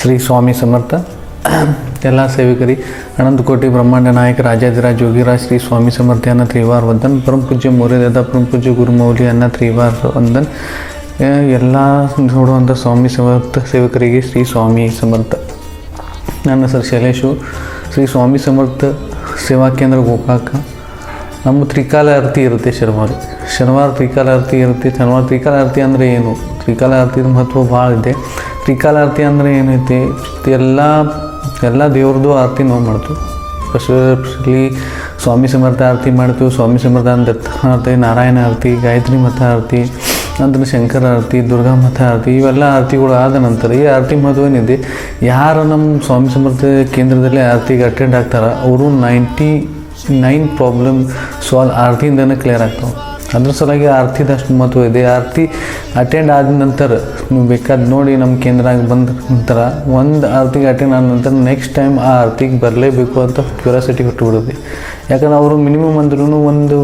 ಶ್ರೀ ಸ್ವಾಮಿ ಸಮರ್ಥ. ಎಲ್ಲ ಸೇವಕರಿ, ಅನಂತಕೋಟಿ ಬ್ರಹ್ಮಾಂಡ ನಾಯಕ, ರಾಜಾಧಿರಾಜ್ ಯೋಗಿರಾಜ್, ಶ್ರೀ ಸ್ವಾಮಿ ಸಮರ್ಥ ಅನ್ನ ತ್ರಿವಾರ ವಂದನ್ ಪರಮ ಪೂಜ್ಯ ಮೌರ್ಯದ ಪರಂ ಪೂಜ್ಯ ಗುರುಮೌಲಿ ಅನ್ನ ತ್ರಿವಾರ ವಂದನ್. ಎಲ್ಲ ನೋಡುವಂಥ ಸ್ವಾಮಿ ಸಮರ್ಥ ಸೇವಕರಿಗೆ ಶ್ರೀ ಸ್ವಾಮಿ ಸಮರ್ಥ. ನನ್ನ ಸರ್ ಶೈಲೇಶು, ಶ್ರೀ ಸ್ವಾಮಿ ಸಮರ್ಥ ಸೇವಾ ಕೇಂದ್ರ ಗೋಕಾಕ. ನಮ್ಮ ತ್ರಿಕಾಲ ಆರತಿ ಇರುತ್ತೆ ಶನಿವಾರ. ಶನಿವಾರ ತ್ರಿಕಾಲ ಆರತಿ ಇರುತ್ತೆ, ಶನಿವಾರ ತ್ರಿಕಾಲ ಆರತಿ ಅಂದರೆ ಏನು? ತ್ರಿಕಾಲ ಆರತಿ ಮಹತ್ವ ಭಾಳ ಇದೆ. ತ್ರಿಕಾಲ ಆರತಿ ಅಂದರೆ ಏನೈತಿ? ಎಲ್ಲ ಎಲ್ಲ ದೇವ್ರದ್ದು ಆರತಿ ನಾವು ಮಾಡ್ತೀವಿ. ಸ್ಪೆಷಲಿ ಸ್ವಾಮಿ ಸಮರ್ಥ ಆರತಿ ಮಾಡ್ತೀವಿ. ಸ್ವಾಮಿ ಸಮರ್ಥ ದತ್ತ ಆರತಿ ನಾರಾಯಣ ಆರತಿ, ಗಾಯತ್ರಿ ಮತ ಆರತಿ, ನಂತರ ಶಂಕರ ಆರತಿ, ದುರ್ಗಾ ಮತ ಆರತಿ, ಇವೆಲ್ಲ ಆರತಿಗಳು ಆದ ನಂತರ ಈ ಆರತಿ ಮಹತ್ವ ಏನಿದೆ? ಯಾರು ನಮ್ಮ ಸ್ವಾಮಿ ಸಮರ್ಥ ಕೇಂದ್ರದಲ್ಲಿ ಆರತಿಗೆ ಅಟೆಂಡ್ ಆಗ್ತಾರ? ಅವರು ನೈಂಟಿ ನೈನ್ ಪ್ರಾಬ್ಲಮ್ ಸಾಲ್ವ್ ಆರತಿಯಿಂದನೇ ಕ್ಲಿಯರ್ ಆಗ್ತಾವೆ. ಅದ್ರ ಸಲುವಾಗಿ ಆರತಿದಷ್ಟು ಮಹತ್ವ ಇದೆ. ಆರತಿ ಅಟೆಂಡ್ ಆದ ನಂತರ ನೀವು ಬೇಕಾದ ನೋಡಿ ನಮ್ಮ ಕೇಂದ್ರಾಗ ಬಂದ ನಂತರ ಒಂದು ಆರತಿಗೆ ಅಟೆಂಡ್ ಆದ ನಂತರ ನೆಕ್ಸ್ಟ್ ಟೈಮ್ ಆ ಆರತಿಗೆ ಬರಲೇಬೇಕು ಅಂತ ಕ್ಯೂರಿಯಾಸಿಟಿ ಹುಟ್ಟುಬಿಡುತ್ತೆ ಯಾಕಂದ್ರೆ ಅವರು ಮಿನಿಮಮ್ ಅಂದ್ರೂ ಒಂದು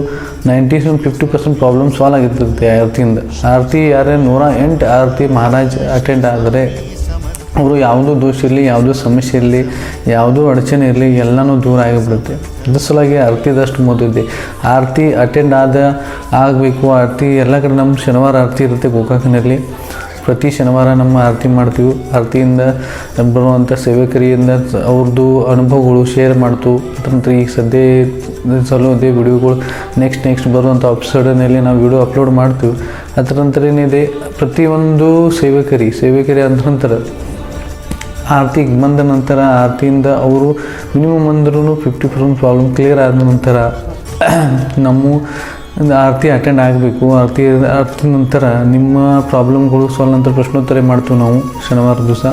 ninety fifty percent problem solve ಆಗಿರ್ತದೆ ಆರತಿಯಿಂದ. ಆರತಿ ಯಾರೇ ನೂರ ಎಂಟು ಆರತಿ ಮಹಾರಾಜ್ ಅಟೆಂಡ್ ಆದರೆ ಅವರು ಯಾವುದೂ ದೋಷ ಇರಲಿ, ಯಾವುದೂ ಸಮಸ್ಯೆ ಇರಲಿ, ಯಾವುದೂ ಅಡಚಣೆ ಇರಲಿ, ಎಲ್ಲನೂ ದೂರ ಆಗಿಬಿಡುತ್ತೆ. ಅದ್ರ ಸಲುವಾಗಿ ಆರತಿದಷ್ಟು ಮೊದಲಿದೆ ಆರತಿ ಅಟೆಂಡ್ ಆದ, ಆಗಬೇಕು, ಆರತಿ ಎಲ್ಲ ಕಡೆ ನಮ್ಮ ಶನಿವಾರ ಆರತಿ ಇರುತ್ತೆ ಗೋಕಾಕನಲ್ಲಿ. ಪ್ರತಿ ಶನಿವಾರ ನಮ್ಮ ಆರತಿ ಮಾಡ್ತೀವಿ. ಆರತಿಯಿಂದ ಬರುವಂಥ ಸೇವಕರಿಯಿಂದ ಅವ್ರದ್ದು ಅನುಭವಗಳು ಶೇರ್ ಮಾಡ್ತು. ನಂತರ ಈಗ ಸದ್ಯ ಸಲೋ ಅದೇ ವಿಡಿಯೋಗಳು ನೆಕ್ಸ್ಟ್ ನೆಕ್ಸ್ಟ್ ಬರುವಂಥ ಎಪಿಸೋಡನಲ್ಲಿ ನಾವು ವಿಡಿಯೋ ಅಪ್ಲೋಡ್ ಮಾಡ್ತೀವಿ. ಅದರ ನಂತರ ಏನಿದೆ, ಪ್ರತಿಯೊಂದು ಸೇವಕರಿ ಸೇವಕರಿ ಅಂದ್ರ ನಂತರ ಆರತಿಗೆ ಬಂದ ನಂತರ ಆರ್ತಿಯಿಂದ ಅವರು ಮಿನಿಮಮ್ ಅಂದ್ರೂ ಫಿಫ್ಟಿ ಪರ್ಸೆಂಟ್ ಪ್ರಾಬ್ಲಮ್ ಕ್ಲಿಯರ್ ಆದ ನಂತರ ನಮ್ಮ ಆರತಿ ಅಟೆಂಡ್ ಆಗಬೇಕು. ಆರತಿ ಆರತಿ ನಂತರ ನಿಮ್ಮ ಪ್ರಾಬ್ಲಮ್ಗಳು ಸಾಲ್ವ್ ನಂತರ ಪ್ರಶ್ನೋತ್ತರ ಮಾಡ್ತೀವಿ ನಾವು ಶನಿವಾರ ದಿವಸ.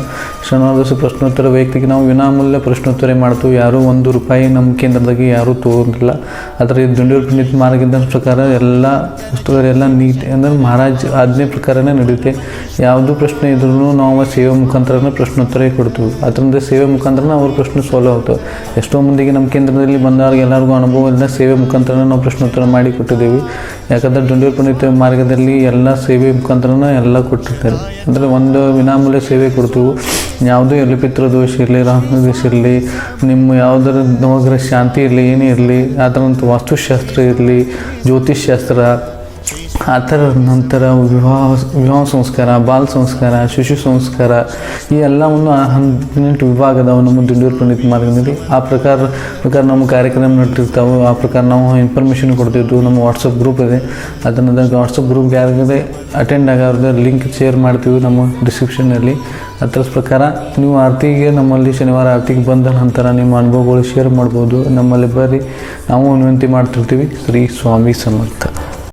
ಶನಿವಾರ ದಿವಸ ಪ್ರಶ್ನೋತ್ತರ ವೈಯಕ್ತಿಕ ನಾವು ವಿನಾಮೂಲ್ಯ ಪ್ರಶ್ನೋತ್ತರ ಮಾಡ್ತೀವಿ. ಯಾರೂ ಒಂದು ರೂಪಾಯಿ ನಮ್ಮ ಕೇಂದ್ರದಾಗೆ ಯಾರೂ ತೊಗೊಂಡಿಲ್ಲ. ಅದರ ದುಂಡೂರು ಪುನೀತ್ ಮಾರ್ಗದ ಪ್ರಕಾರ ಎಲ್ಲ ಉಸ್ತುವಾರಿ ನೀಟ್ ಅಂದರೆ ಮಹಾರಾಜ್ ಆಜ್ಞೆ ಪ್ರಕಾರನೇ ನಡೆಯುತ್ತೆ. ಯಾವುದು ಪ್ರಶ್ನೆ ಇದ್ರೂ ನಾವು ಸೇವೆ ಮುಖಾಂತರನೇ ಪ್ರಶ್ನೋತ್ತರ ಕೊಡ್ತೀವಿ. ಅದರಿಂದ ಸೇವೆ ಮುಖಾಂತರನೇ ಅವ್ರ ಪ್ರಶ್ನೆ ಸಾಲ್ವ್ ಆಗ್ತವೆ. ಎಷ್ಟೋ ಮಂದಿಗೆ ನಮ್ಮ ಕೇಂದ್ರದಲ್ಲಿ ಬಂದವ್ರಿಗೆ ಎಲ್ಲರಿಗೂ ಅನುಭವ ಇಲ್ಲ ಸೇವೆ ಮುಖಾಂತರನೇ ನಾವು ಪ್ರಶ್ನೋತ್ತರ ಮಾಡಿ ಕೊಟ್ಟಿದ್ದೇವೆ. ಯಾಕಂದರೆ ದುಂಡೂರು ಪುಣ್ಯ ಮಾರ್ಗದಲ್ಲಿ ಎಲ್ಲ ಸೇವೆ ಮುಖಾಂತರ ಎಲ್ಲ ಕೊಟ್ಟಿರ್ತಾರೆ. ಅಂದರೆ ಒಂದು ವಿನಾಮೂಲ್ಯ ಸೇವೆ ಕೊಡ್ತೀವಿ. ಯಾವುದೇ ಇರಲಿ ಪಿತೃದೋಷ ಇರಲಿ ರಾಮದೋಷ ಇರಲಿ, ನಿಮ್ಮ ಯಾವುದರ ನೋಗ್ರ ಶಾಂತಿ ಇರಲಿ, ಏನೇ ಇರಲಿ ಅದರಂಥ ವಾಸ್ತುಶಾಸ್ತ್ರ ಇರಲಿ ಜ್ಯೋತಿಷ್ಶಾಸ್ತ್ರ ಆ ನಂತರ ವಿವಾಹ ವಿವಾಹ ಸಂಸ್ಕಾರ, ಬಾಲ್ ಸಂಸ್ಕಾರ, ಶಿಶು ಸಂಸ್ಕಾರ, ಈ ಎಲ್ಲವನ್ನು ಹದಿನೆಂಟು ವಿಭಾಗ ಅದಾವೆ ನಮ್ಮ ದುಂಡೂರು ಪಂಡಿತ್ ಮಾರ್ಗದಲ್ಲಿ ಆ ಪ್ರಕಾರ ಪ್ರಕಾರ ನಮ್ಮ ಕಾರ್ಯಕ್ರಮ ನಡೆದಿರ್ತಾವೆ ಆ ಪ್ರಕಾರ ನಾವು ಇನ್ಫಾರ್ಮೇಷನ್ ಕೊಡ್ತಿದ್ವು ನಮ್ಮ ವಾಟ್ಸಪ್ ಗ್ರೂಪ್ ಇದೆ. ಅದನ್ನು ವಾಟ್ಸಪ್ ಗ್ರೂಪ್ ಯಾರಿಗಾದ್ರೆ ಅಟೆಂಡ್ ಆಗೋರ್ದು ಲಿಂಕ್ ಶೇರ್ ಮಾಡ್ತೀವಿ ನಮ್ಮ ಡಿಸ್ಕ್ರಿಪ್ಷನಲ್ಲಿ ಅದರ ಪ್ರಕಾರ ನೀವು ಆರ್ತಿಗೆ ನಮ್ಮಲ್ಲಿ ಶನಿವಾರ ಆರ್ತಿಗೆ ಬಂದ ನಂತರ ನಿಮ್ಮ ಅನುಭವಗಳು ಶೇರ್ ಮಾಡ್ಬೋದು. ನಮ್ಮಲ್ಲಿ ಬರೀ ನಾವು ವಿನಂತಿ ಮಾಡ್ತಿರ್ತೀವಿ. ಶ್ರೀ ಸ್ವಾಮಿ ಸಮರ್ಥ.